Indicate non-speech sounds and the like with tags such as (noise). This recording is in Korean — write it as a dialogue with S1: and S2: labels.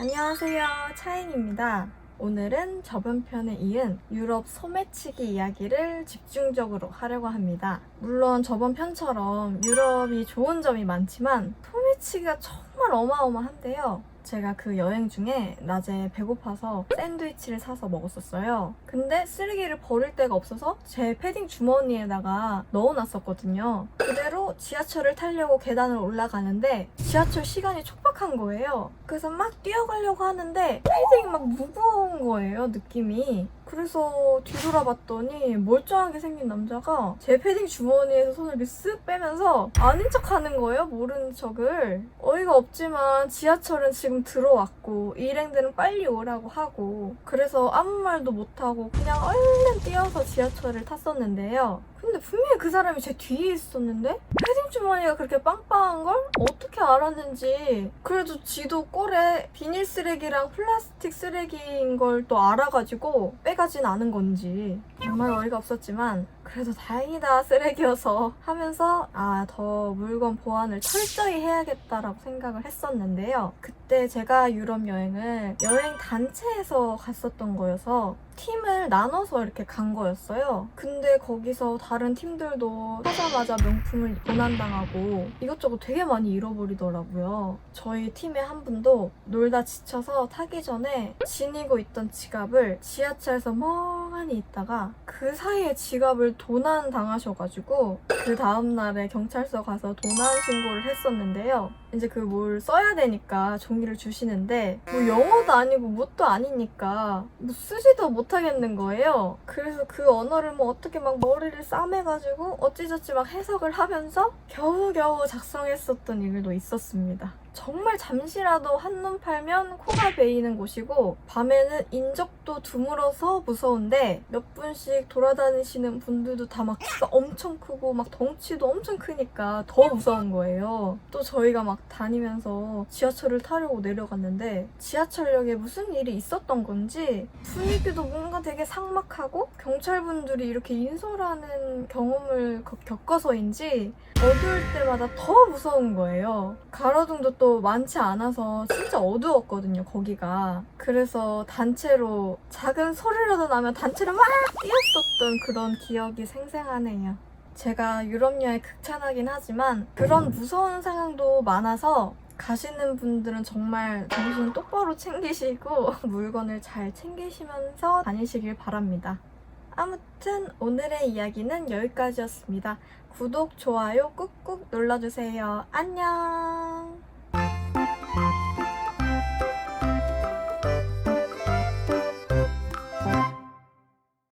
S1: 안녕하세요. 차인입니다. 오늘은 저번 편에 이은 유럽 소매치기 이야기를 집중적으로 하려고 합니다. 물론 저번 편처럼 유럽이 좋은 점이 많지만 소매치기가 정말 어마어마한데요. 제가 그 여행 중에 낮에 배고파서 샌드위치를 사서 먹었었어요. 근데 쓰레기를 버릴 데가 없어서 제 패딩 주머니에다가 넣어놨었거든요. 그대로 지하철을 타려고 계단을 올라가는데 지하철 시간이 촉박한 거예요. 그래서 막 뛰어가려고 하는데 패딩이 막 무거운 거예요, 느낌이. 그래서 뒤돌아봤더니 멀쩡하게 생긴 남자가 제 패딩 주머니에서 손을 이렇게 쓱 빼면서 아닌 척 하는 거예요, 모르는 척을. 어이가 없지만 지하철은 지금 들어왔고 일행들은 빨리 오라고 하고 그래서 아무 말도 못하고 그냥 얼른 뛰어서 지하철을 탔었는데요. 근데 분명히 그 사람이 제 뒤에 있었는데? 패딩 주머니가 그렇게 빵빵한 걸? 어떻게 알았는지. 그래도 지도 꼴에 비닐 쓰레기랑 플라스틱 쓰레기인 걸 또 알아가지고 빼가진 않은 건지. 정말 어이가 없었지만 그래도 다행이다 쓰레기여서 하면서 아 더 물건 보안을 철저히 해야겠다라고 생각을 했었는데요 그때 제가 유럽 여행을 여행 단체에서 갔었던 거여서 팀을 나눠서 이렇게 간 거였어요. 근데 거기서 다른 팀들도 하자마자 명품을 도난당하고 이것저것 되게 많이 잃어버리더라고요. 저희 팀의 한 분도 놀다 지쳐서 타기 전에 지니고 있던 지갑을 지하철에서 멍하니 있다가 그 사이에 지갑을 도난 당하셔가지고 그 다음날에 경찰서 가서 도난 신고를 했었는데요. 이제 그 뭘 써야 되니까 종이를 주시는데 뭐 영어도 아니고 뭣도 아니니까 뭐 쓰지도 못하겠는 거예요. 그래서 그 언어를 뭐 어떻게 막 머리를 싸매가지고 어찌저찌 막 해석을 하면서 겨우겨우 작성했었던 일도 있었습니다. 정말 잠시라도 한눈 팔면 코가 베이는 곳이고 밤에는 인적도 드물어서 무서운데 몇 분씩 돌아다니시는 분들도 다 막 키가 엄청 크고 막 덩치도 엄청 크니까 더 무서운 거예요. 또 저희가 막 다니면서 지하철을 타려고 내려갔는데 지하철역에 무슨 일이 있었던 건지 분위기도 뭔가 되게 삭막하고 경찰분들이 이렇게 인솔하는 경험을 겪- 겪어서인지 어두울 때마다 더 무서운 거예요. 가로등도 또 많지 않아서 진짜 어두웠거든요, 거기가. 그래서 단체로 작은 소리라도 나면 단체로 막 뛰었었던 그런 기억이 생생하네요. 제가 유럽 여행 극찬하긴 하지만 그런 무서운 상황도 많아서 가시는 분들은 정말 정신 똑바로 챙기시고 (laughs) 물건을 잘 챙기시면서 다니시길 바랍니다. 아무튼 오늘의 이야기는 여기까지였습니다. 구독, 좋아요 꾹꾹 눌러주세요. 안녕!